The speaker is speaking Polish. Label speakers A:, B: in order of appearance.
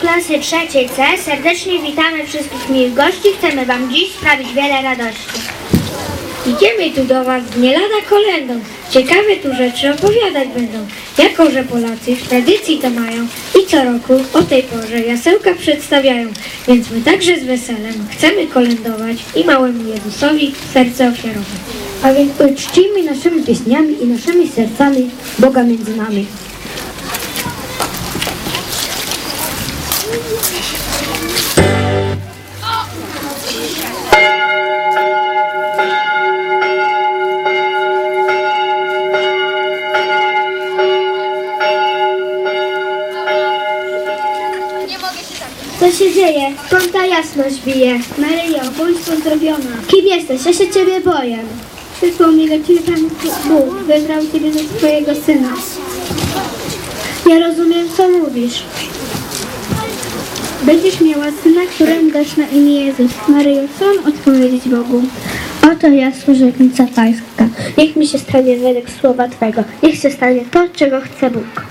A: klasy trzeciej C serdecznie witamy wszystkich miłych gości. Chcemy Wam dziś sprawić wiele radości. Idziemy tu do Was nie lada kolendą. Ciekawe tu rzeczy opowiadać będą. Jako, że Polacy w tradycji to mają i co roku o tej porze jasełka przedstawiają. Więc my także z weselem chcemy kolędować i małemu Jezusowi serce ofiarować.
B: A więc uczcijmy naszymi pieśniami i naszymi sercami Boga między nami.
A: Co się dzieje? Skąd ta jasność bije? Maryjo, bądź pozdrowiona. Kim jesteś? Ja się Ciebie boję. Przysłał mi do Ciebie Pan Bóg. Wybrał Ciebie za swojego Syna. Ja rozumiem, co mówisz. Będziesz miała syna, któremu dasz na imię Jezus. Maryjo, co on odpowiedzieć Bogu? Oto ja, służebnica Pańska. Niech mi się stanie według słowa Twego. Niech się stanie to, czego chce Bóg.